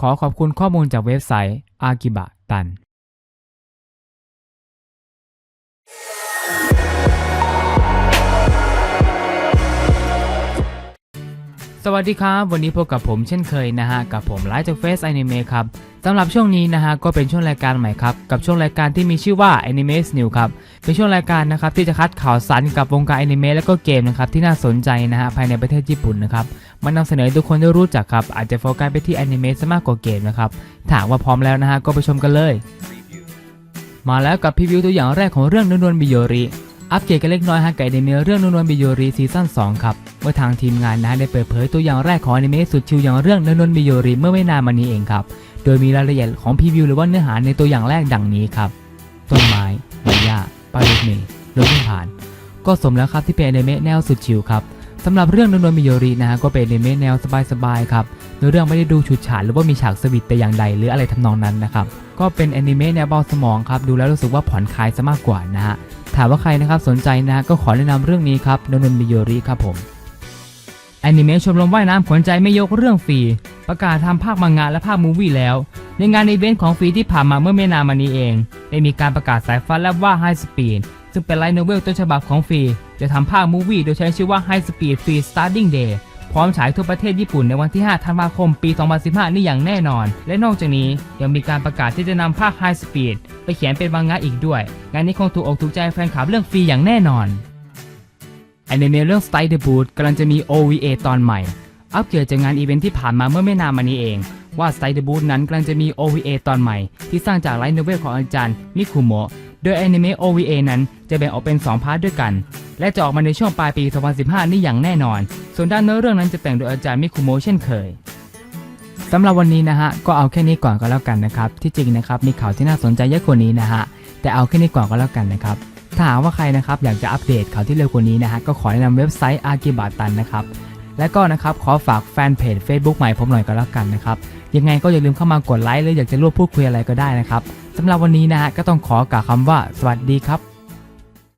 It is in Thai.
ขอขอบคุณข้อมูลจากเว็บไซต์อากิบะตัน สวัสดีครับ วันนี้พบกับผมเช่นเคยนะฮะ กับผมไลฟ์จากเฟซอนิเมะครับสำหรับช่วงนี้นะฮะก็เป็นช่วงรายการใหม่ครับ กับช่วงรายการที่มีชื่อว่า Anime News ครับ เป็นช่วงรายการนะครับที่จะคัดข่าวสารกับวงการอนิเมะและก็เกมนะครับที่น่าสนใจนะฮะภายในประเทศญี่ปุ่นนะครับมานำเสนอให้ทุกคนได้รู้จักครับ อาจจะโฟกัสไปที่อนิเมะซะมากกว่าเกมนะครับถ้าหากว่าพร้อมแล้วนะฮะก็ไปชมกันเลย มาแล้วกับพรีวิวตัวอย่างแรกของเรื่องนนวนบิโยริ อัปเกรดกันเล็กน้อยฮะกับอนิเมะเรื่องนนวนบิโยรีซีซั่น2ครับเมื่อทางทีมงานนะได้เปิดเผยตัวอย่างแรกของอนิเมะสุดชิวอย่างเรื่องนนวนบิโยรีเมื่อไม่นานมานี้เองครับโดยมีรายละเอียดของพรีวิวหรือว่าเนื้อหาในตัวอย่างแรกดังนี้ครับต้นไม้ใบหญ้าป้ายรถเมล์รถวิ่งผ่าน ก็สมแล้วครับที่เป็นอนิเมะแนวสุดชิวครับ สำหรับเรื่องนนนบิโยรินะฮะก็เป็นอนิเมะแนวสบายๆครับเนื้อเรื่องไม่ได้ดูฉูดฉาดหรือว่ามีฉากสวิตแต่อย่างใดหรืออะไรทำนองนั้นนะครับก็เป็นแอนิเมะแนวเบาสมองครับดูแล้วรู้สึกว่าผ่อนคลายซะมากกว่านะฮะถามว่าใครนะครับสนใจนะก็ขอแนะนำเรื่องนี้ครับโนนนบิโยริครับผมแอนิเมะชมรมว่ายน้ำขนใจไม่ยกเรื่องฟรีประกาศทำภาคมังงะและภาคมูวี่แล้ว ในงานอีเวนต์ของฟรีที่ผ่านมาเมื่อไม่นานมานี้เอง ได้มีการประกาศสายฟ้าแลบว่า High Speed ซึ่งเป็นไลท์โนเวลต้นฉบับของฟรี จะทำภาคมูวี่โดยใช้ชื่อว่า High Speed Free Starting Day พร้อมฉายทั่วประเทศญี่ปุ่นในวันที่ 5 ธันวาคม ปี 2015 นี่อย่างแน่นอน และนอกจากนี้ยังมีการประกาศที่จะนำภาค High Speed ไปเขียนเป็นมังงะอีกด้วย งานนี้คงถูกอกถูกใจแฟนคลับเรื่องฟรีอย่างแน่นอนแอนิเมะเรื่อง Style the Boot กำลังจะมี OVA ตอนใหม่ อัปเกรดจากงานอีเวนท์ที่ผ่านมาเมื่อไม่นานมานี้เอง ว่า Style the Boot นั้นกำลังจะมี OVA ตอนใหม่ ที่สร้างจากไลท์โนเวลของอาจารย์มิคุโมะ โดยแอนิเมะ OVA นั้นจะแบ่งออกเป็น 2 พาร์ทด้วยกัน และจะออกมาในช่วงปลายปี 2015 นี่อย่างแน่นอน ส่วนด้านเนื้อเรื่องนั้นจะแต่งโดยอาจารย์มิคุโมะเช่นเคยสำหรับวันนี้นะฮะ ก็เอาแค่นี้ก่อนก็แล้วกันนะครับ ที่จริงนะครับมีข่าวที่น่าสนใจเยอะกว่านี้นะฮะ แต่เอาแค่นี้ก่อนก็แล้วกันนะครับ ถ้าหากว่าใครนะครับอยากจะอัปเดตข่าวที่เร็วกว่านี้นะฮะ ก็ขอแนะนำเว็บไซต์อากิบาตันนะครับ และก็นะครับขอฝากแฟนเพจ Facebook ใหม่ผมหน่อยก็แล้วกันนะครับ ยังไงก็อย่าลืมเข้ามากดไลค์หรืออยากจะร่วมพูดคุยอะไรก็ได้นะครับสำหรับวันนี้นะฮะก็ต้องขอกล่าวคำว่า สวัสดีครับ